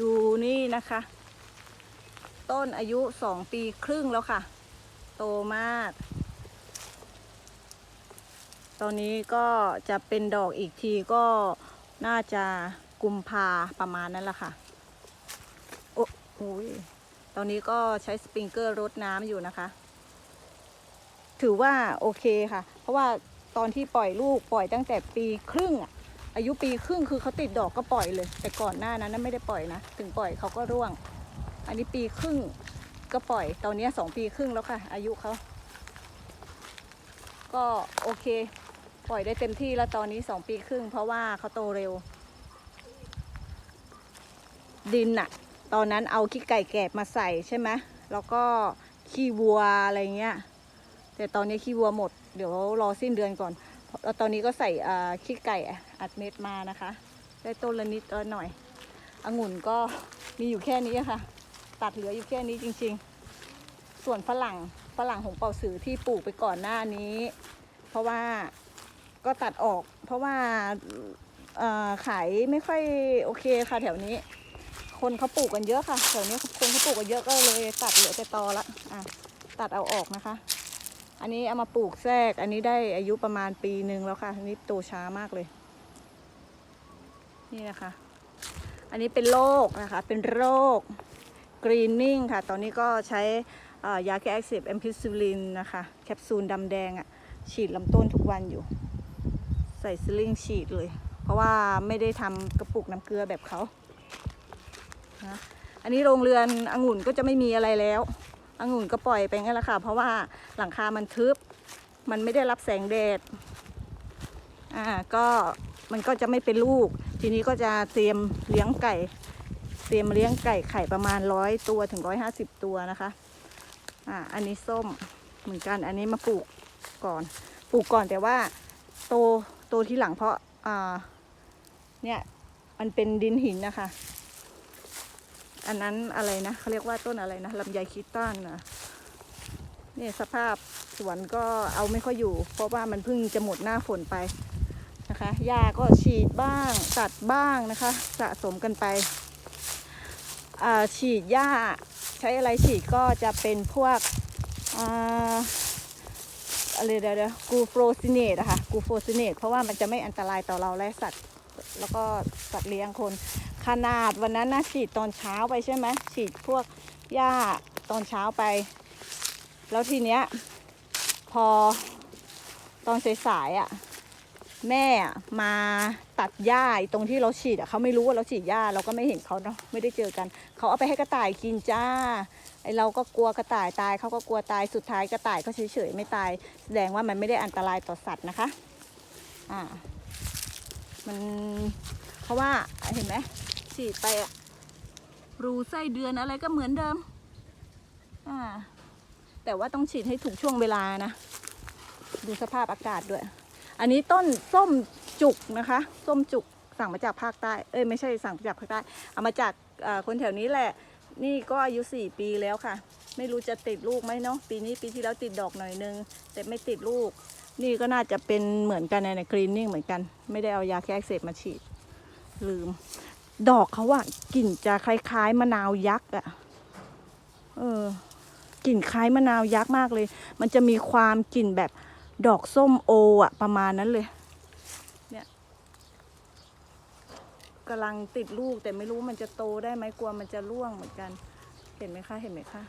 ดูนี่นะคะ ต้นอายุสองปีครึ่งแล้วค่ะ โตมาก ตอนนี้ก็จะเป็นดอกอีกทีก็น่าจะกุมภาประมาณนั้นแหละค่ะ โอ้โหยตอนนี้ก็ใช้สปริงเกอร์รดน้ำอยู่นะคะ ถือว่าโอเคค่ะ เพราะว่าตอนที่ปล่อยลูกปล่อยตั้งแต่ปีครึ่งอะ อายุปีครึ่งคือเขาติดดอกก็ปล่อยเลย แต่ก่อนหน้านั้นไม่ได้ปล่อยนะ ถึงปล่อยเขาก็ร่วง อันนี้ปีครึ่งก็ปล่อย ตอนนี้สองปีครึ่งแล้วค่ะ อายุเขาก็โอเค ปล่อยได้เต็มที่แล้วตอนนี้สองปีครึ่ง เพราะว่าเขาโตเร็ว ดินอะตอนนั้นเอาขี้ไก่แกบมาใส่ใช่ไหมแล้วก็ขี้วัวอะไรเงี้ย แต่ตอนนี้ขี้วัวหมด เดี๋ยวรอสิ้นเดือนก่อนแล้วตอนนี้ก็ใส่ขี้ไก่ อัดเม็ดมานะคะ ได้ต้นละนิดละหน่อยองุ่นก็มีอยู่แค่นี้ค่ะ ตัดเหลืออยู่แค่นี้จริง ๆ ส่วนฝรั่งฝรั่งหงเป่าสือที่ปลูกไปก่อนหน้านี้ เพราะว่าก็ตัดออก เพราะว่าขายไม่ค่อยโอเคค่ะ แถวนี้ คนเขาปลูกกันเยอะค่ะแถวนี้คนเขาปลูกกันเยอะก็เลยตัดเหลือแต่ตอละอะตัดเอาออกนะคะ อันนี้เอามาปลูกแทรก อันนี้ได้อายุประมาณปีหนึ่งแล้วค่ะอันนี้โตช้ามากเลย นี่นะคะ อันนี้เป็นโรคนะคะ เป็นโรคกรีนนิ่งค่ะ ตอนนี้ก็ใช้ยาแก้อักเสบแอมพิซิลินนะคะ แคปซูลดำแดงอะ่ะ ฉีดลำต้นทุกวันอยู่ ใส่สลิงฉีดเลย เพราะว่าไม่ได้ทำกระปุกน้ำเกลือแบบเขานะอันนี้โรงเรือนองุ่นก็จะไม่มีอะไรแล้วองุ่นก็ปล่อยไปงั้นแหละค่ะ เพราะว่าหลังคามันทึบ มันไม่ได้รับแสงแดด อ่า ก็มันก็จะไม่เป็นลูก ทีนี้ก็จะเตรียมเลี้ยงไก่ เตรียมเลี้ยงไก่ไข่ประมาณร้อยตัวถึงร้อยห้าสิบตัวนะคะอ่าอันนี้ส้มเหมือนกันอันนี้มาปลูกก่อน ปลูกก่อนแต่ว่าโตโตที่หลังเพราะอ่าเนี่ยมันเป็นดินหินนะคะ อันนั้นอะไรนะเขาเรียกว่าต้นอะไรนะลำไยคิดตันนะเนี่ยสภาพสวนก็เอาไม่ค่อยอยู่ เพราะว่ามันเพิ่งจะหมดหน้าฝนไป นะคะหญ้าก็ฉีดบ้าง ตัดบ้างนะคะ สะสมกันไปฉีดหญ้าใช้อะไรฉีดก็จะเป็นพวกอะไรเดี๋ยวกูโฟรซิเนตอะค่ะกูโฟรซิเนตเพราะว่ามันจะไม่อันตรายต่อเราและสัตว์ แล้วก็สัตว์เลี้ยงคน ขนาดวันนั้นนะฉีดตอนเช้าไปใช่ไหมฉีดพวกหญ้าตอนเช้าไป แล้วทีเนี้ยพอตอนสายๆอะ แม่มาตัดหญ้าตรงที่เราฉีดอะเขาไม่รู้ว่าเราฉีดหญ้าเราก็ไม่เห็นเขาเนาะไม่ได้เจอกันเขาเอาไปให้กระต่ายกินจ้าไอเราก็กลัวกระต่ายตายเขาก็กลัวตายสุดท้ายกระต่ายก็เฉยๆไม่ตาย แสดงว่ามันไม่ได้อันตรายต่อสัตว์นะคะอ่ามันเพราะว่าเห็นไหมฉีดไปอะรูไส้เดือนอะไรก็เหมือนเดิมอ่าแต่ว่าต้องฉีดให้ถูกช่วงเวลานะ ดูสภาพอากาศด้วย อันนี้ต้นส้มจุกนะคะ ส้มจุกสั่งมาจากภาคใต้ เอ้ยไม่ใช่สั่งมาจากภาคใต้ เอามาจากคนแถวนี้แหละ นี่ก็อายุสี่ปีแล้วค่ะ ไม่รู้จะติดลูกไหมเนาะ ปีนี้ปีที่แล้วติดดอกหน่อยนึง แต่ไม่ติดลูก นี่ก็น่าจะเป็นเหมือนกันในกรีนนิ่งเหมือนกัน ไม่ได้เอายาแก้อักเสบมาฉีด ลืม ดอกเขาอะกลิ่นจะคล้ายๆมะนาวยักษ์อะเออกลิ่นคล้ายมะนาวยักษ์มากเลย มันจะมีความกลิ่นแบบ ดอกส้มโออะประมาณนั้นเลย เนี่ยกำลังติดลูกแต่ไม่รู้มันจะโตได้ไหมกลัวมันจะร่วงเหมือนกัน เห็นไหมคะเห็นไหมคะ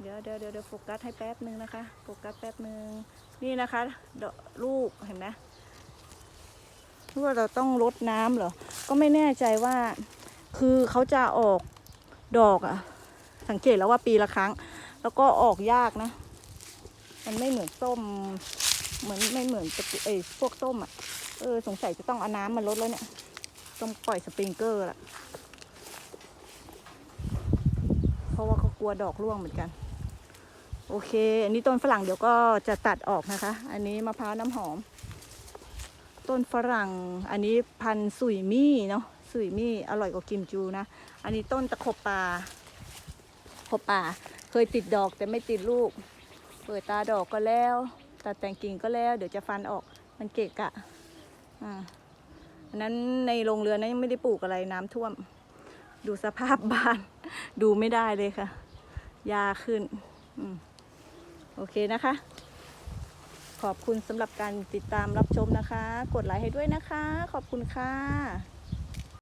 เดี๋ยวเดี๋ยวเดี๋ยวโฟกัสให้แป๊บนึงนะคะโฟกัสแป๊บนึงนี่นะคะดอกลูกเห็นไหมรู้ว่าเราต้องรดน้ำเหรอ ก็ไม่แน่ใจว่า คือเขาจะออกดอกอะสังเกตแล้วว่าปีละครั้ง แล้วก็ออกยากนะ มันไม่เหมือนส้ม เหมือนไม่เหมือนปกเอ้ยพวกส้มอะเออ สงสัยจะต้องเอาน้ำมาลดแล้วเนี่ย ต้องปล่อยสปริงเกอร์ละเพราะว่าเขากลัวดอกร่วงเหมือนกัน โอเค อันนี้ต้นฝรั่งเดี๋ยวก็จะตัดออกนะคะ อันนี้มะพร้าวน้ำหอม ต้นฝรั่ง อันนี้พันธุ์สุยมี่เนาะ สุยมี่อร่อยกว่ากิมจูนะ อันนี้ต้นตะขบป่าขบป่า เคยติดดอกแต่ไม่ติดลูก เปิดตาดอกก็แล้ว ตัดแต่งกิ่งก็แล้ว เดี๋ยวจะฟันออกมันเกะกะอ่าอันนั้นในโรงเรือนนั้นยังไม่ได้ปลูกอะไรน้ำท่วม ดูสภาพบ้าน ดูไม่ได้เลยค่ะ ยาขึ้นอโอเคนะคะ ขอบคุณสำหรับการติดตามรับชมนะคะ กดไลค์ให้ด้วยนะคะ ขอบคุณค่ะ